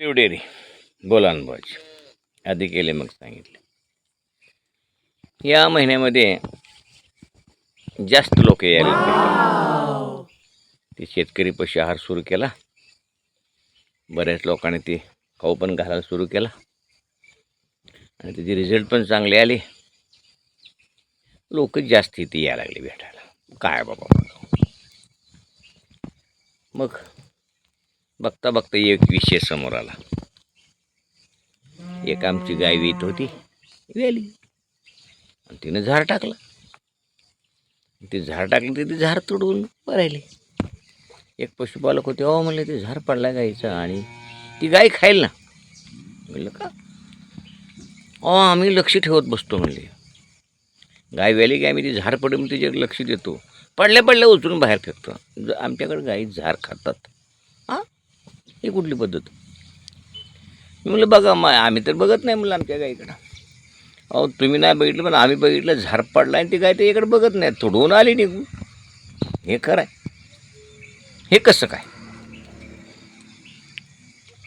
Dairy बोला अनुभवाची आधी केले मग सांगितले. या महिन्यामध्ये जास्त लोक यायला लागले. ते शेतकरी पशु आहार सुरू केला. बऱ्याच लोकांनी ते खाऊ पण घालायला सुरू केला. आणि त्याचे रिझल्ट पण चांगले आले. लोक जास्त इथे यायला लागले भेटायला. काय बाबा. मग बघता बघता एक विषय समोर आला. एक आमची गाय वीत होती. वेली. आणि तिनं झाड टाकलं. ते झाड टाकलं ते ते झाड तोडून पराहिले एक पशुपालक होते अहो म्हणले ते झाड पडला गाईचं आणि ती गाय खाईल ना. म्हणलं का? अहो आम्ही लक्ष ठेवत बसतो म्हणले. गाय वेली की आम्ही ती झाड पडून तिच्या तिच्याकडे लक्ष देतो. पडल्या पडल्या उचलून बाहेर फेकतो. ज- आमच्याकडे गाई झाड खातात. ही कुठली पद्धत? मी म्हटलं बघा मग आम्ही तर बघत नाही म्हणलं आमच्या गाईकडं. अहो तुम्ही नाही बघितलं पण आम्ही बघितलं झाड पडला आणि ती गाय त्याच्याकडे बघत नाही तोडून आली निघून. हे खरं आहे. हे कसं काय?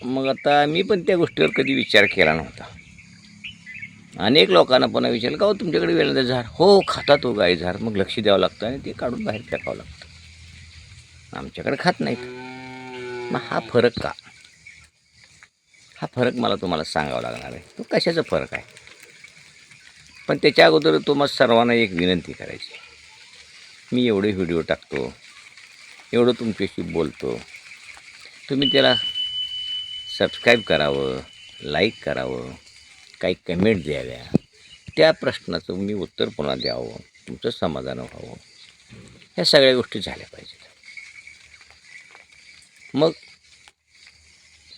मग आता मी पण त्या गोष्टीवर कधी विचार केला नव्हता. अनेक लोकांना पण विचारलं का हो तुमच्याकडे वेळ झाड? हो खातात हो गाई झाड. मग लक्ष द्यावं लागतं आणि ते काढून बाहेर फेकावं लागतं. आमच्याकडे खात नाहीत. मग हा फरक का? हा फरक मला तुम्हाला सांगावा लागणार आहे. तो कशाचा फरक आहे? पण त्याच्या अगोदर तुम्हाला सर्वांना एक विनंती करायची. मी एवढे व्हिडिओ टाकतो एवढं तुमच्याशी बोलतो. तुम्ही त्याला सबस्क्राईब करावं लाईक करावं काही कमेंट द्याव्या. त्या प्रश्नाचं मी उत्तर पुन्हा द्यावं तुमचं समाधान व्हावं. ह्या सगळ्या गोष्टी झाल्या पाहिजेत. मग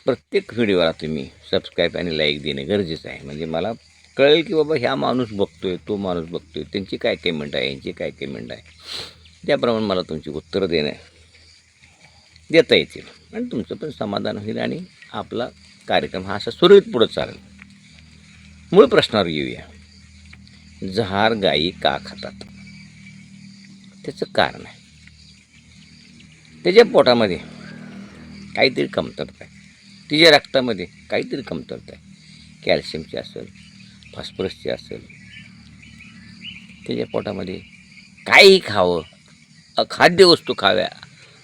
प्रत्येक व्हिडिओला तुम्ही सबस्क्राईब आणि लाईक देणे गरजेचं आहे. म्हणजे मला कळेल की बाबा ह्या माणूस बघतो आहे तो माणूस बघतो आहे त्यांची काय पेमेंट आहे यांची काय पेमेंट आहे. त्याप्रमाणे मला तुमची उत्तरं देणं देता येतील आणि तुमचं पण समाधान होईल आणि आपला कार्यक्रम हा असा सुरळीत पुढं चालेल. मूळ प्रश्नावर येऊया. जहार गायी का खातात? त्याचं कारण आहे. त्याच्या पोटामध्ये काहीतरी कमतरता आहे. तिच्या रक्तामध्ये काहीतरी कमतरता आहे. कॅल्शियमची असेल फॉस्फरसची असेल त्याच्या पोटामध्ये काहीही खावं अखाद्य वस्तू खाव्या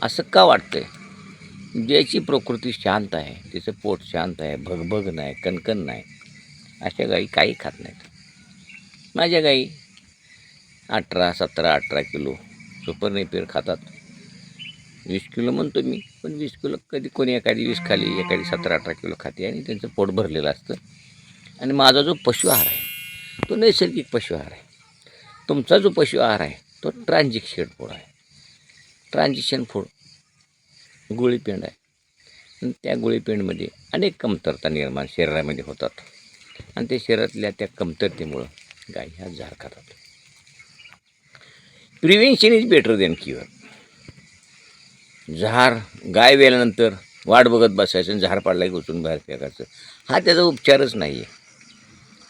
असं का वाटतंय? ज्याची प्रकृती शांत आहे तिचं पोट शांत आहे भगभग नाही कणकण नाही अशा गाई काही खात नाहीत. माझ्या गाई अठरा सतरा अठरा किलो सुपर नेपियर खातात. वीस किलो म्हणतो मी पण वीस किलो कधी कोणी एखादी वीस खाली एखादी सतरा अठरा किलो खाते आणि त्यांचं पोट भरलेलं असतं. आणि माझा जो पशु आहार आहे तो नैसर्गिक पशु आहार आहे. तुमचा जो पशु आहार आहे तो ट्रान्झिक्शन फूड आहे. ट्रान्झिशन फूड गोळीपेंड आहे. त्या गोळीपेंडमध्ये अनेक कमतरता निर्माण शरीरामध्ये होतात. आणि ते शरीरातल्या त्या कमतरतेमुळं गाय ह्या झार खातात. Prevention is better than cure झार गाय वेल्यानंतर वाट बघत बसायचं आणि झार पाडला की उचलून बाहेर फेकायचं. हा त्याचा उपचारच नाही आहे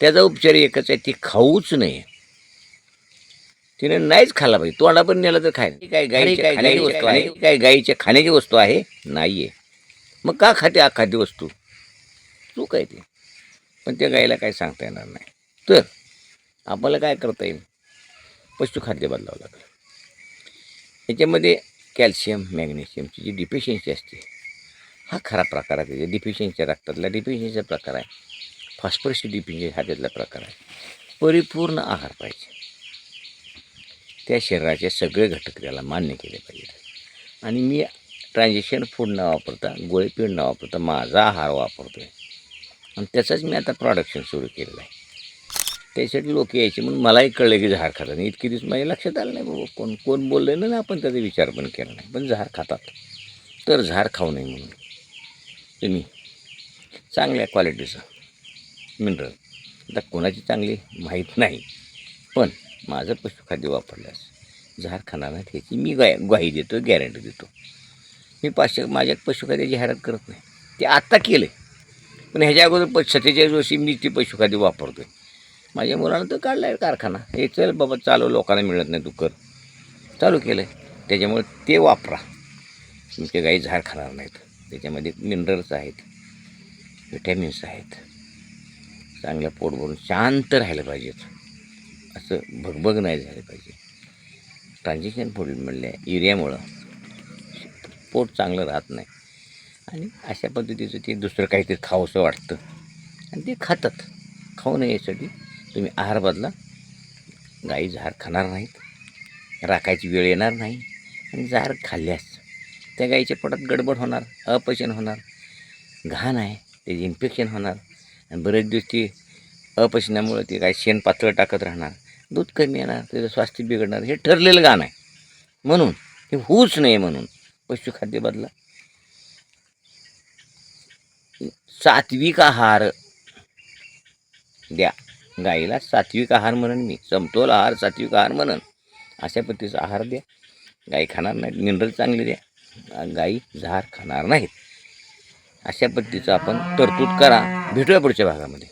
त्याचा उपचार एकच आहे ती खाऊच नाही. तिने नाहीच खाल्ला पाहिजे. तोंडा पण नेला तर खाय काय गाईच्या खाण्याची वस्तू आहे? काय गाईच्या खाण्याची वस्तू आहे? नाही आहे मग का खाते अखाद्य वस्तू? चूक आहे ती. पण त्या गाईला काय सांगता येणार नाही. तर आपल्याला काय करता येईल? पशुखाद्य बदलावं लागेल. याच्यामध्ये कॅल्शियम मॅग्नेशियमची जी डिफिशियन्सी असते हा खरा प्रकार आहे त्याच्या डिफिशियन्सीच्या रक्तातला डिफिशियन्सीचा प्रकार आहे. फॉस्फरसची डिफिशियन्सी हा त्यातला प्रकार आहे. परिपूर्ण आहार पाहिजे. त्या शरीराचे सगळे घटक त्याला मान्य केले पाहिजेत. आणि मी ट्रान्झॅक्शन फूड न वापरता गोळीपीड न वापरता माझा आहार वापरतो आहे आणि त्याचंच मी आता प्रॉडक्शन सुरू केलेलं आहे. त्यासाठी लोक यायचे. म्हणून मलाही कळलं की झाड खातात. नाही इतके दिवस माझ्या लक्षात आलं नाही बाबा कोण कोण बोललं ना आपण त्याचा विचार पण केला नाही. पण झाड खातात. तर झाड खाऊ नये म्हणून. तुम्ही चांगल्या क्वालिटीचं मिनरल. आता कोणाची चांगली माहीत नाही. पण माझं पशुखाद्य वापरल्यास झाड खाणार नाही त्याची मी गाय ग्वाही देतो गॅरंटी देतो. मी पाचशे माझ्या पशुखाद्याची जाहिरात करत नाही. ते आत्ता केलं पण ह्याच्या अगोदर प सत्तेचाळीस वर्षी मी ती पशुखाद्य वापरतो आहे माझ्या मुलानं तर काढला आहे कारखाना. हे चल बाबा चालू लोकांना मिळत नाही दुकर चालू केलं आहे त्याच्यामुळे ते वापरा. तुमच्या गाई झाड खाणार नाहीत. त्याच्यामध्ये मिनरल्स आहेत विटॅमिन्स आहेत. चांगल्या पोट भरून शांत राहिलं पाहिजेत. असं भगभग नाही झालं पाहिजे. ट्रान्झॅक्शन फूड म्हणल्या युरियामुळं पोट चांगलं राहत नाही. आणि अशा पद्धतीचं ते दुसरं काहीतरी खावंसं वाटतं. आणि ते खातात. खाऊ नये यासाठी तुम्ही आहार बदला. गाई झार खाणार नाहीत. राखायची वेळ येणार नाही. आणि झार खाल्ल्यास त्या गाईच्या पोटात गडबड होणार अपचन होणार. घाण आहे त्याचे इन्फेक्शन होणार. आणि बरेच दिवस ती अपचनामुळं ते काय शेण पातळ टाकत राहणार. दूध कमी येणार त्याचं स्वास्थ्य बिघडणार. हे ठरलेलं गाणं आहे. म्हणून हे होऊच नये म्हणून. पशुखाद्य बदला. सात्विक आहार द्या. गाईला सात्विक आहार म्हणून मी. समतोल आहार सात्विक आहार म्हणून. अशा पद्धतीचा आहार द्या. गाई खाणार नाहीत मिनरल चांगले द्या. गाई झार खाणार नाहीत. अशा पद्धतीचं आपण तरतूद करा. भेटूया पुढच्या भागामध्ये.